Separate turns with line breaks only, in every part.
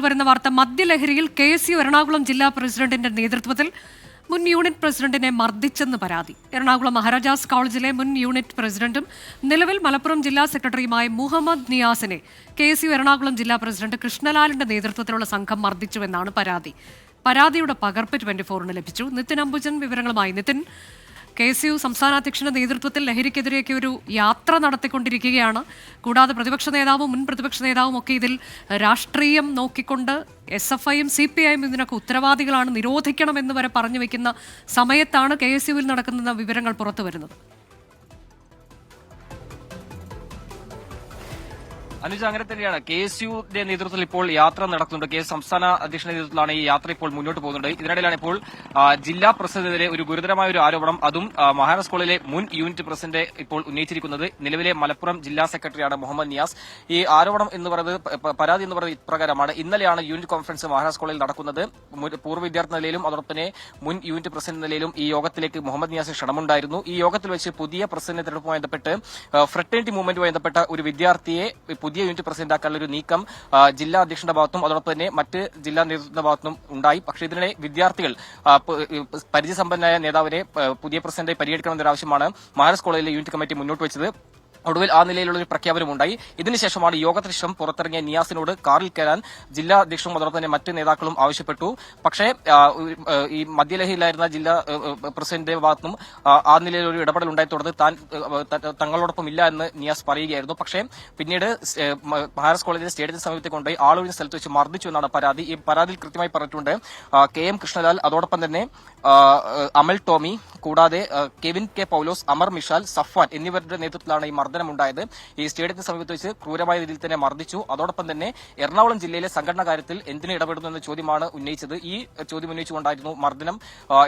വരുന്ന വാർത്ത മദ്യലഹരിയിൽ കെ എസ് യു എറണാകുളം ജില്ലാ പ്രസിഡന്റിന്റെ നേതൃത്വത്തിൽ മുൻ യൂണിറ്റ് പ്രസിഡന്റിനെ മർദ്ദിച്ചെന്ന് പരാതി. എറണാകുളം മഹാരാജാസ് കോളേജിലെ മുൻ യൂണിറ്റ് പ്രസിഡന്റും നിലവിൽ മലപ്പുറം ജില്ലാ സെക്രട്ടറിയുമായ മുഹമ്മദ് നിയാസിനെ കെ എസ് യു എറണാകുളം ജില്ലാ പ്രസിഡന്റ് കൃഷ്ണലാലിന്റെ നേതൃത്വത്തിലുള്ള സംഘം മർദ്ദിച്ചുവെന്നാണ് പരാതി. പരാതിയുടെ പകർപ്പ് ട്വന്റി ഫോറിന് ലഭിച്ചു. നിതിൻ അംബുജൻ വിവരങ്ങളുമായി. നിതിൻ കെ എസ് യു സംസ്ഥാന അധ്യക്ഷന്റെ നേതൃത്വത്തിൽ ലഹരിക്കെതിരെയൊക്കെ ഒരു യാത്ര നടത്തിക്കൊണ്ടിരിക്കുകയാണ്. കൂടാതെ പ്രതിപക്ഷ നേതാവും മുൻ പ്രതിപക്ഷ നേതാവും ഒക്കെ ഇതിൽ രാഷ്ട്രീയം നോക്കിക്കൊണ്ട് എസ് എഫ് ഐയും സി പി ഐയും ഇതിനൊക്കെ ഉത്തരവാദികളാണ് നിരോധിക്കണമെന്ന് വരെ പറഞ്ഞു വെക്കുന്ന സമയത്താണ് കെ എസ് യുവിൽ നടക്കുന്ന വിവരങ്ങൾ പുറത്തു വരുന്നത്
അനുജ അങ്ങനെ തന്നെയാണ്. കെ എസ് യുവിന്റെ നേതൃത്വത്തിൽ ഇപ്പോൾ യാത്ര നടക്കുന്നുണ്ട്. കെ സംസ്ഥാന അധ്യക്ഷന്റെ നേതൃത്വത്തിലാണ് ഈ യാത്ര ഇപ്പോൾ മുന്നോട്ട് പോകുന്നത്. ഇതിനിടയിലാണ് ഇപ്പോൾ ജില്ലാ പ്രസിഡന്റിനെതിരെ ഒരു ഗുരുതരമായ ഒരു ആരോപണം. അതും മഹാരാജ് സ്കൂളിലെ മുൻ യൂണിറ്റ് പ്രസിഡന്റ് ഇപ്പോൾ ഉന്നയിച്ചിരിക്കുന്നത് നിലവിലെ മലപ്പുറം ജില്ലാ സെക്രട്ടറിയാണ് മുഹമ്മദ് നിയാസ്. ഈ ആരോപണം എന്ന് പറയുന്നത് പരാതി എന്ന് പറയുന്നത് ഇപ്രകാരമാണ്. ഇന്നലെയാണ് യൂണിറ്റ് കോൺഫറൻസ് മഹാരാഷ്ട്ര സ്കൂളിൽ നടക്കുന്നത്. പൂർവ വിദ്യാർത്ഥി നിലയിലും അതോടൊപ്പം തന്നെ മുൻ യൂണിറ്റ് പ്രസിഡന്റ് നിലയിലും ഈ യോഗത്തിലേക്ക് മുഹമ്മദ് നിയാസ് ക്ഷണമുണ്ടായിരുന്നു. ഈ യോഗത്തിൽ വെച്ച് പുതിയ പ്രസിഡന്റ് തെരഞ്ഞെടുപ്പുമായി ബന്ധപ്പെട്ട് ഫ്രട്ടേണിറ്റി മൂവ്മെന്റുമായി ബന്ധപ്പെട്ട ഒരു വിദ്യാർത്ഥിയെ പുതിയ യൂണിറ്റ് പ്രസിഡന്റ് ആക്കാനുള്ള ഒരു നീക്കം ജില്ലാ അധ്യക്ഷന്റെ ഭാഗത്തും അതോടൊപ്പം തന്നെ മറ്റ് ജില്ലാ നേതൃത്വത്തിന്റെ ഭാഗത്തും ഉണ്ടായി. പക്ഷേ ഇതിനിടെ വിദ്യാർത്ഥികൾ പരിചയസമ്പന്നനായ നേതാവിനെ പുതിയ പ്രസിഡന്റായി പരിഗണിക്കണമെന്നൊരു ആവശ്യമാണ് മഹാരാഷ്ട്ര കോളേജിലെ യൂണിറ്റ് കമ്മിറ്റി മുന്നോട്ട് വെച്ചത്. ഒടുവിൽ ആ നിലയിലുള്ള ഒരു പ്രഖ്യാപനമുണ്ടായി. ഇതിനുശേഷമാണ് യോഗത്തിന് ശേഷം പുറത്തിറങ്ങിയ നിയാസിനോട് കാറിൽ കയറാൻ ജില്ലാ അധ്യക്ഷനും അതോടൊപ്പം തന്നെ മറ്റ് നേതാക്കളും ആവശ്യപ്പെട്ടു. പക്ഷേ ഈ മദ്യലഹയിലായിരുന്ന ജില്ലാ പ്രസിഡന്റിന്റെ ഭാഗത്തും ആ, നിലയിൽ ഒരു ഇടപെടൽ ഉണ്ടായി തുടർന്ന് താൻ തങ്ങളോടൊപ്പം ഇല്ല എന്ന് നിയാസ് പറയുകയായിരുന്നു. പക്ഷേ പിന്നീട് മഹാരാജ് കോളേജിലെ സ്റ്റേഡിയത്തിന് സമീപത്തെ കൊണ്ടുപോയി ആളൊഴിഞ്ഞ സ്ഥലത്ത് വെച്ച് മർദ്ദിച്ചു എന്നാണ് പരാതി. ഈ പരാതിയിൽ കൃത്യമായി പറഞ്ഞിട്ടുണ്ട് കെ എം കൃഷ്ണലാൽ അതോടൊപ്പം തന്നെ അമൽ ടോമി കൂടാതെ കെവിൻ കെ പൌലോസ് അമർ മിഷാൽ സഫ്വാൻ എന്നിവരുടെ നേതൃത്വത്തിലാണ് ഈ മർദ്ദനം ഉണ്ടായത് ഈ സ്റ്റേഡിയത്തിന് സമീപത്ത് വെച്ച് ക്രൂരമായ രീതിയിൽ തന്നെ മർദ്ദിച്ചു. അതോടൊപ്പം തന്നെ എറണാകുളം ജില്ലയിലെ സംഘടന കാര്യത്തിൽ എന്തിനു ഇടപെടുന്നു എന്ന ചോദ്യമാണ് ഉന്നയിച്ചത്. ഈ ചോദ്യം ഉന്നയിച്ചുകൊണ്ടായിരുന്നു മർദ്ദനം.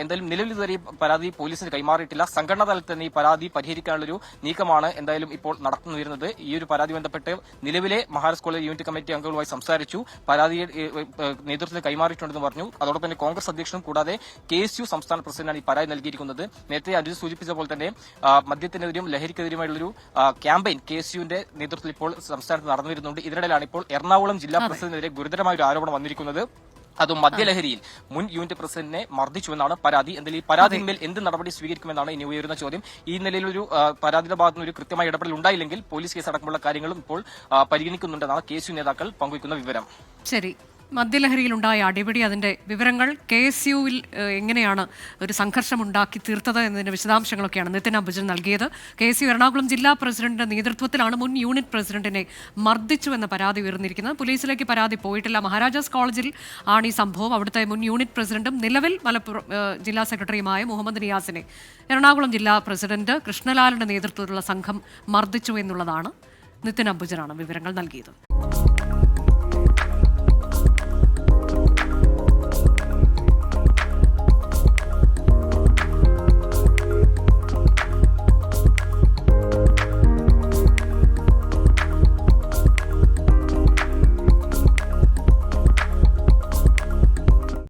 എന്തായാലും നിലവിൽ ഇതുവരെ പരാതി പോലീസിന് കൈമാറിയിട്ടില്ല. സംഘടനാ തലത്തിൽ തന്നെ ഈ പരാതി പരിഹരിക്കാനുള്ളൊരു നീക്കമാണ് എന്തായാലും ഇപ്പോൾ നടന്നു വരുന്നത് ഈ ഒരു പരാതി ബന്ധപ്പെട്ട് നിലവിലെ മഹാരാജ് കോളേജ് യൂണിറ്റ് കമ്മിറ്റി അംഗങ്ങളുമായി സംസാരിച്ചു. പരാതി നേതൃത്വത്തിന് കൈമാറിയിട്ടുണ്ടെന്ന് പറഞ്ഞു. അതോടൊപ്പം തന്നെ കോൺഗ്രസ് അധ്യക്ഷനും കൂടാതെ കെ എസ് യു സംസ്ഥാന പ്രസിഡന്റാണ് ഈ പരാതി നൽകിയിരിക്കുന്നത്. നേരത്തെ അനുജ് സൂചിപ്പിച്ച പോലെ തന്നെ മദ്യത്തിനെതിരും ആ, ക്യാമ്പയിൻ കെ എസ് യുവിന്റെ നേതൃത്വത്തിൽ ഇപ്പോൾ സംസ്ഥാനത്ത് നടന്നു വരുന്നുണ്ട് ഇതിനിടയിലാണ് ഇപ്പോൾ എറണാകുളം ജില്ലാ പ്രസിഡന്റിനെതിരെ ഗുരുതരമായ ഒരു ആരോപണം വന്നിരിക്കുന്നത്. അതും മദ്യലഹരിയിൽ മുൻ യൂണിറ്റ് പ്രസിഡന്റിനെ മർദ്ദിച്ചുവെന്നാണ് പരാതി. എന്തായാലും ഈ പരാതിന്മേൽ എന്ത് നടപടി സ്വീകരിക്കുമെന്നാണ് ഇനി ഉയരുന്ന ചോദ്യം. ഈ നിലയിൽ ഒരു പരാതിയുടെ ഭാഗത്തുനിന്ന് ഒരു കൃത്യമായ ഇടപെടൽ ഉണ്ടായില്ലെങ്കിൽ പോലീസ് കേസ് അടക്കമുള്ള കാര്യങ്ങളും ഇപ്പോൾ പരിഗണിക്കുന്നുണ്ടെന്നാണ് കെ നേതാക്കൾ പങ്കുവയ്ക്കുന്ന വിവരം.
ശരി. മദ്യലഹരിയിലുണ്ടായ അടിപിടി അതിന്റെ വിവരങ്ങൾ കെ എസ് യുവിൽ എങ്ങനെയാണ് ഒരു സംഘർഷമുണ്ടാക്കി തീർത്തത് എന്നതിന്റെ വിശദാംശങ്ങളൊക്കെയാണ് നിതിൻ അംബുജൻ നൽകിയത്. കെ എസ് യു എറണാകുളം ജില്ലാ പ്രസിഡന്റിന്റെ നേതൃത്വത്തിലാണ് മുൻ യൂണിറ്റ് പ്രസിഡന്റിനെ മർദ്ദിച്ചു എന്ന പരാതി ഉയർന്നിരിക്കുന്നത്. പോലീസിലേക്ക് പരാതി പോയിട്ടില്ല. മഹാരാജാസ് കോളേജിൽ ആണ് ഈ സംഭവം. അവിടുത്തെ മുൻ യൂണിറ്റ് പ്രസിഡന്റും നിലവിൽ മലപ്പുറം ജില്ലാ സെക്രട്ടറിയുമായ മുഹമ്മദ് നിയാസിനെ എറണാകുളം ജില്ലാ പ്രസിഡന്റ് കൃഷ്ണലാലിന്റെ നേതൃത്വത്തിലുള്ള സംഘം മർദ്ദിച്ചു എന്നുള്ളതാണ് നിതിൻ അംബുജനാണ് വിവരങ്ങൾ നൽകിയത്.